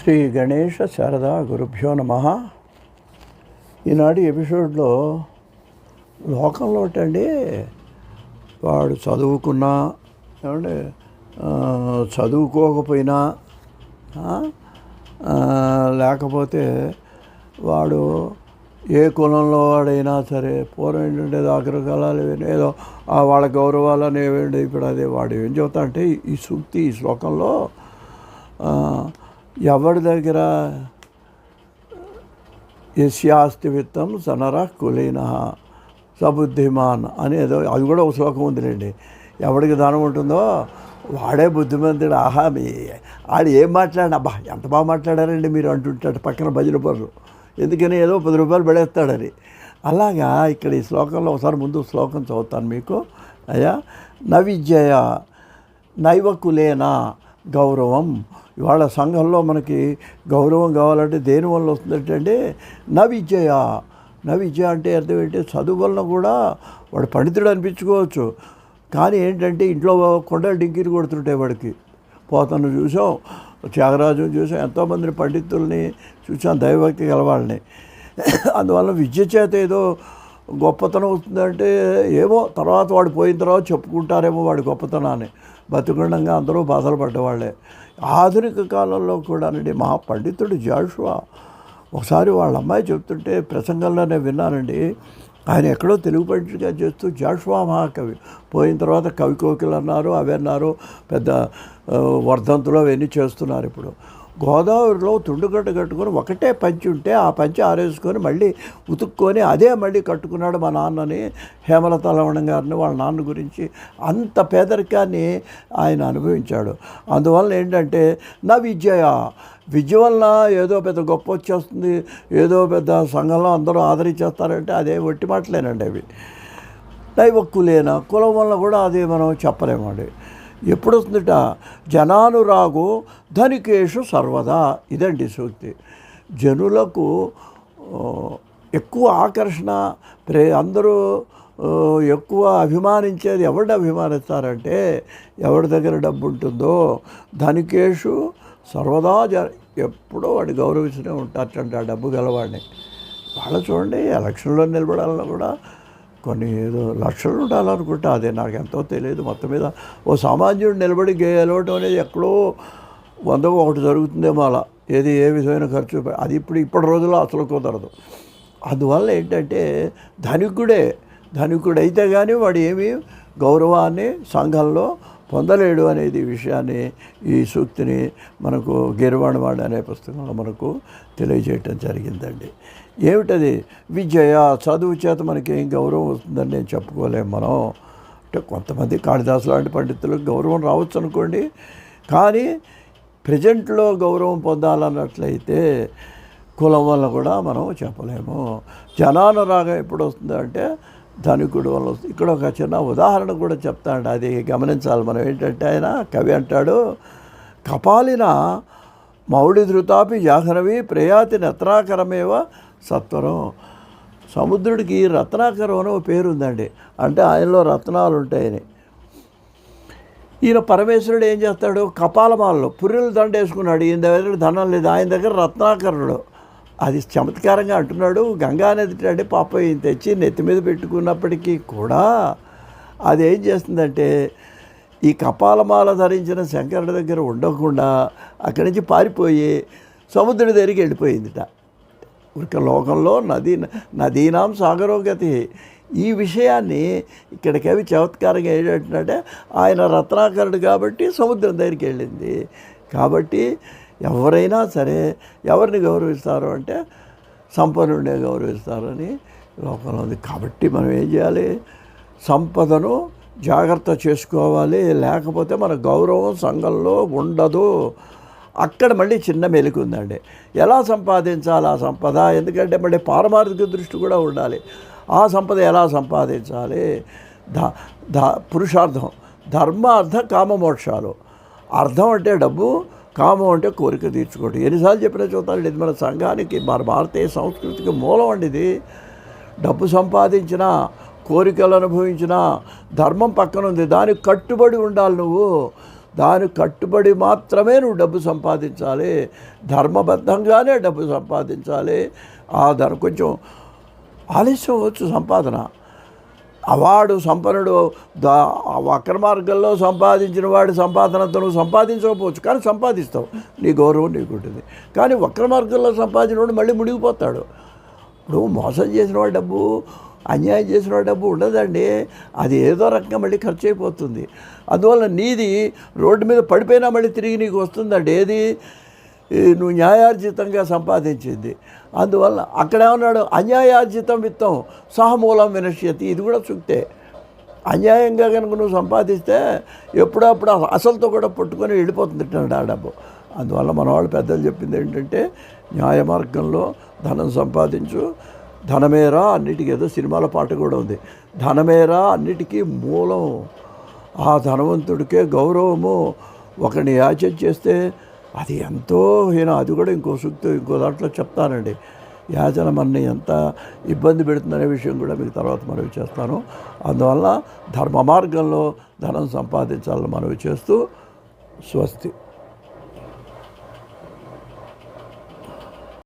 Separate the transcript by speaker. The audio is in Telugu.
Speaker 1: శ్రీ గణేష శారదా గురుభ్యో నమ. ఈనాటి ఎపిసోడ్లో లోకంలో అండి వాడు చదువుకున్నా ఏమంటే చదువుకోకపోయినా లేకపోతే వాడు ఏ కులంలో వాడైనా సరే పూర్వం ఏంటంటే అగ్రకాలాలు ఇవన్నీ ఏదో వాళ్ళ గౌరవాలు అనేవి ఇప్పుడు అదే వాడు ఏం చెబుతా అంటే ఈ సూక్తి ఈ శ్లోకంలో ఎవరి దగ్గర? యస్యాస్తివిత్తం సనర కులీన సబుద్ధిమాన్ అనేదో అది కూడా ఒక శ్లోకం ఉందిలేండి. ఎవడికి ధనం ఉంటుందో వాడే బుద్ధిమంతుడు. ఆహా మీ ఆడు ఏం మాట్లాడిన అబ్బా ఎంత బాగా మాట్లాడారండి మీరు అంటుంటాడు పక్కన భజన పనులు ఎందుకని ఏదో పది రూపాయలు పడేస్తాడని అలాగా ఇక్కడ ఈ శ్లోకంలో ఒకసారి ముందు శ్లోకం చదువుతాను మీకు. అయ్యా నవిజయ నైవకులేన గౌరవం ఇవాళ సంఘంలో మనకి గౌరవం కావాలంటే దేని వల్ల వస్తుందంటే నా విద్యయ నా విద్య అంటే అర్థం ఏంటి? చదువు వలన కూడా వాడు పండితుడు అనిపించుకోవచ్చు. కానీ ఏంటంటే ఇంట్లో కొండలు డింకీలు కొడుతుంటాయి వాడికి. పోతను చూసాం త్యాగరాజుని చూసాం ఎంతోమందిని పండితుల్ని చూసాం దైవభక్తి గలవాళ్ళని అందువల్ల విద్య చేత ఏదో గొప్పతనం వస్తుందంటే ఏమో తర్వాత వాడు పోయిన తర్వాత చెప్పుకుంటారేమో వాడి గొప్పతనాన్ని. బతుకుండంగా అందరూ బాధలు పడ్డవాళ్ళే. ఆధునిక కాలంలో కూడానండి మా పండితుడు జాషువా ఒకసారి వాళ్ళ అమ్మాయి చెప్తుంటే ప్రసంగంలోనే విన్నానండి. ఆయన ఎక్కడో తెలుగు పండితుడిగా చేస్తూ జాషువా మహాకవి పోయిన తర్వాత కవి కోకిలు అన్నారు అవి అన్నారు పెద్ద వర్ధంతులు అవన్నీ చేస్తున్నారు ఇప్పుడు. గోదావరిలో తుండుగడ్డ కట్టుకొని ఒకటే పంచి ఉంటే ఆ పంచి ఆరేసుకొని మళ్ళీ ఉతుక్కొని అదే మళ్ళీ కట్టుకున్నాడు మా నాన్నని హేమలత లవణ గారిని వాళ్ళ నాన్న గురించి అంత పేదరికాన్ని ఆయన అనుభవించాడు. అందువల్ల ఏంటంటే నా విజయ విద్య వలన ఏదో పెద్ద గొప్ప వచ్చేస్తుంది ఏదో పెద్ద సంఘంలో అందరూ ఆదరించేస్తారంటే అదే ఒట్టి మాటలేనండి అవి. దైవక్కులేనా కులం వల్ల కూడా అది మనం చెప్పలేమండి. ఎప్పుడు వస్తుందిట జనానురాగు ధనికేషు సర్వదా. ఇదండి సూక్తి. జనులకు ఎక్కువ ఆకర్షణ ప్రే అందరూ ఎక్కువ అభిమానించేది ఎవరిని అభిమానిస్తారంటే ఎవరి దగ్గర డబ్బు ఉంటుందో ధనికేషు సర్వదా జ ఎప్పుడో వాడిని గౌరవిస్తూనే ఉంటారటండి ఆ డబ్బు గలవాడిని. వాళ్ళు చూడండి ఎలక్షన్లో నిలబడాలన్నా కూడా కొన్ని ఏదో లక్షలు ఉండాలనుకుంటా అదే నాకు ఎంతో తెలియదు మొత్తం మీద ఓ సామాన్యుడు నిలబడి గెలవటం అనేది ఎక్కడో వంద ఒకటి జరుగుతుందేమో అలా. ఏది ఏ విధమైన ఖర్చు అది ఇప్పుడు ఇప్పటి రోజుల్లో అసలు కుదరదు. అందువల్ల ఏంటంటే ధనికుడే ధనికుడైతే కానీ వాడు ఏమీ గౌరవాన్ని సంఘంలో పొందలేడు అనేది విషయాన్ని ఈ సూక్తిని మనకు గిరవాణవాడు అనే పుస్తకంలో మనకు తెలియజేయటం జరిగిందండి. ఏమిటది? విజయ చదువు చేత మనకి ఏం గౌరవం వస్తుందని నేను చెప్పుకోలేము మనం. అంటే కొంతమంది కాళిదాసు లాంటి పండితులకు గౌరవం రావచ్చు అనుకోండి. కానీ ప్రజెంట్లో గౌరవం పొందాలన్నట్లయితే కులం వల్ల కూడా మనం చెప్పలేము. జనానురాగం ఎప్పుడు వస్తుందంటే ధనికుడు వల్ల వస్తుంది ఇక్కడ ఒక చిన్న ఉదాహరణ కూడా చెప్తాడు అది గమనించాలి మనం. ఏంటంటే ఆయన కవి అంటాడు కపాలిన మౌడి ధృతాపి జాహ్నవి ప్రయాతి రత్నాకరమేవ సత్వరం. సముద్రుడికి రత్నాకరం అని ఒక పేరు ఉందండి. అంటే ఆయనలో రత్నాలు ఉంటాయని. ఈయన పరమేశ్వరుడు ఏం చేస్తాడు? కపాలమాలలో పుర్రెలు దండ వేసుకున్నాడు ఈయన దగ్గర ధనం లేదు. ఆయన దగ్గర రత్నాకరుడు. అది చమత్కారంగా అంటున్నాడు. గంగానది అంటే పాప తెచ్చి నెత్తి మీద పెట్టుకున్నప్పటికీ కూడా అది ఏం చేస్తుందంటే ఈ కపాలమాల ధరించిన శంకరుడి దగ్గర ఉండకుండా అక్కడి నుంచి పారిపోయి సముద్రుడి దగ్గరికి వెళ్ళిపోయిందిట. ఉరిక లోకంలో నదీ నదీనాం సాగరోగతి. ఈ విషయాన్ని ఇక్కడ కవి చమత్కారంగా ఏంటంటే ఆయన రత్నాకరుడు కాబట్టి సముద్రం దగ్గరికి వెళ్ళింది. కాబట్టి ఎవరైనా సరే ఎవరిని గౌరవిస్తారు అంటే సంపన్నుడే గౌరవిస్తారని లోకంలో ఉంది. కాబట్టి మనం ఏం చేయాలి? సంపదను జాగ్రత్త చేసుకోవాలి. లేకపోతే మన గౌరవం సంఘంలో ఉండదు. అక్కడ మళ్ళీ చిన్న మెలికి ఉందండి. ఎలా సంపాదించాలి ఆ సంపద? ఎందుకంటే మళ్ళీ పారమార్థిక దృష్టి కూడా ఉండాలి. ఆ సంపద ఎలా సంపాదించాలి? ధ ధ పురుషార్థం ధర్మ అర్థ కామ మోక్షాలు అర్థం అంటే డబ్బు కామం అంటే కోరిక తీర్చుకోవడం ఎన్నిసార్లు చెప్పినా చూద్దాం ఇది మన సంఘానికి మన భారతీయ సంస్కృతికి మూలం అండి ఇది. డబ్బు సంపాదించినా కోరికలు అనుభవించినా ధర్మం పక్కన ఉంది. దానికి కట్టుబడి ఉండాలి నువ్వు. దానికి కట్టుబడి మాత్రమే నువ్వు డబ్బు సంపాదించాలి. ధర్మబద్ధంగానే డబ్బు సంపాదించాలి. ఆ ధర కొంచెం ఆలస్యం వచ్చు సంపాదన. అవాడు సంపన్నుడు దా వక్ర మార్గంలో సంపాదించిన వాడి సంపాదనతో నువ్వు సంపాదించకపోవచ్చు. కానీ సంపాదిస్తావు. నీ గౌరవం నీకు ఉంటుంది. కానీ వక్ర మార్గంలో సంపాదించిన వాడు మళ్ళీ మునిగిపోతాడు. ఇప్పుడు మోసం చేసిన వాడు డబ్బు అన్యాయం చేసిన వాడు డబ్బు ఉండదండి. అది ఏదో రకంగా మళ్ళీ ఖర్చు అయిపోతుంది అందువల్ల నీది రోడ్డు మీద పడిపోయినా మళ్ళీ తిరిగి నీకు వస్తుందండి. ఏది? నువ్వు న్యాయార్జితంగా సంపాదించింది. అందువల్ల అక్కడేమన్నాడు అన్యాయార్జితం విత్తం సహమూలం వినశ్యతి. ఇది కూడా చూస్తే అన్యాయంగా కనుక నువ్వు సంపాదిస్తే ఎప్పుడప్పుడు అసలుతో కూడా పట్టుకొని వెళ్ళిపోతుంది ఆ డబ్బు. అందువల్ల మన వాళ్ళు పెద్దలు చెప్పింది ఏంటంటే న్యాయ మార్గంలో ధనం సంపాదించు. ధనమేరా అన్నిటికీ ఏదో సినిమాల పాట కూడా ఉంది. ధనమేరా అన్నిటికీ మూలం. ఆ ధనవంతుడికే గౌరవము. ఒకరిని యాచన చేస్తే అది ఎంతో హీనం అది కూడా ఇంకో సూక్తి ఇంకో దాంట్లో చెప్తానండి. యాచన మనని ఎంత ఇబ్బంది పెడుతుందనే విషయం కూడా మీకు తర్వాత మనవి చేస్తాను. అందువల్ల ధర్మ మార్గంలో ధనం సంపాదించాలని మనవి చేస్తూ స్వస్తి.